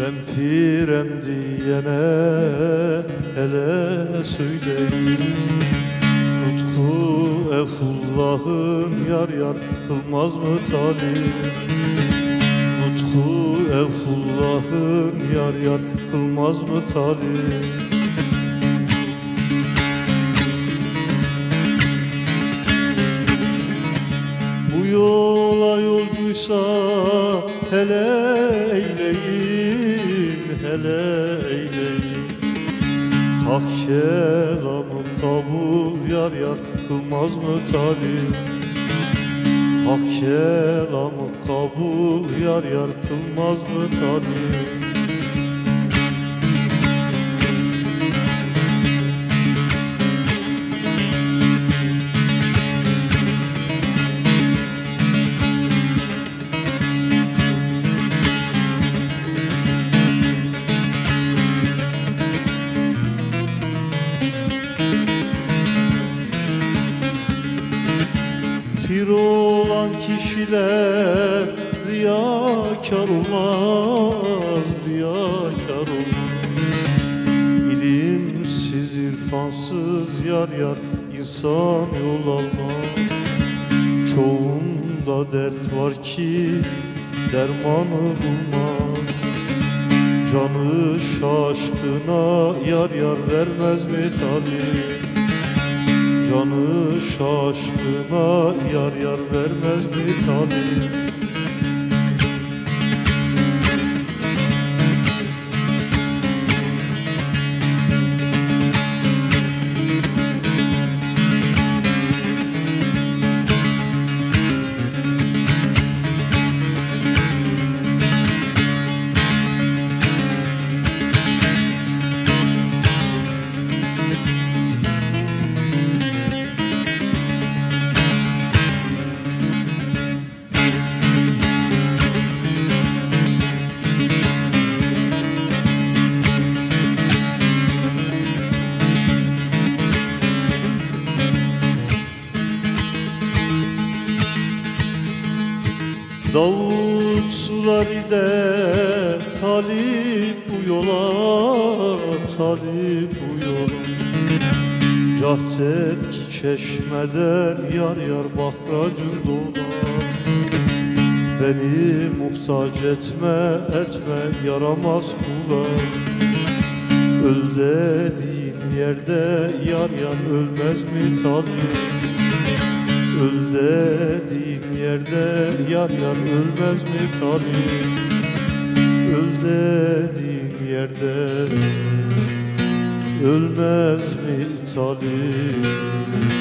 pirem diyene hele söyleyin Nutku Efullah'ın yar yar kılmaz mı talim? Nutku Efullah'ın yar yar kılmaz mı talim? Bu yola yolcuysa hele eyleyin, hele eyleyin Hak kelamı kabul yar yar kılmaz mı talim? Hak kelamı kabul yar yar kılmaz mı talim Pir olan kişiler riyakar olmaz, riyakar olmaz. İlimsiz, irfansız yar yar insan yol almaz. Çoğunda dert var ki dermanı bulmaz. Canı şaşkına yar yar vermez mi talim Canı şaşkına yar yar vermez mi talim Davut suları de talip bu yola talip bu yola. Cahdet çeşmeden yar yar bahracın dolar Beni muhtaç etme etme yaramaz kula. Öl dediğin yerde yar yar ölmez mi talim Öl dediğin yerde yar yar ölmez mi talim Öl dediğin yerde ölmez mi talim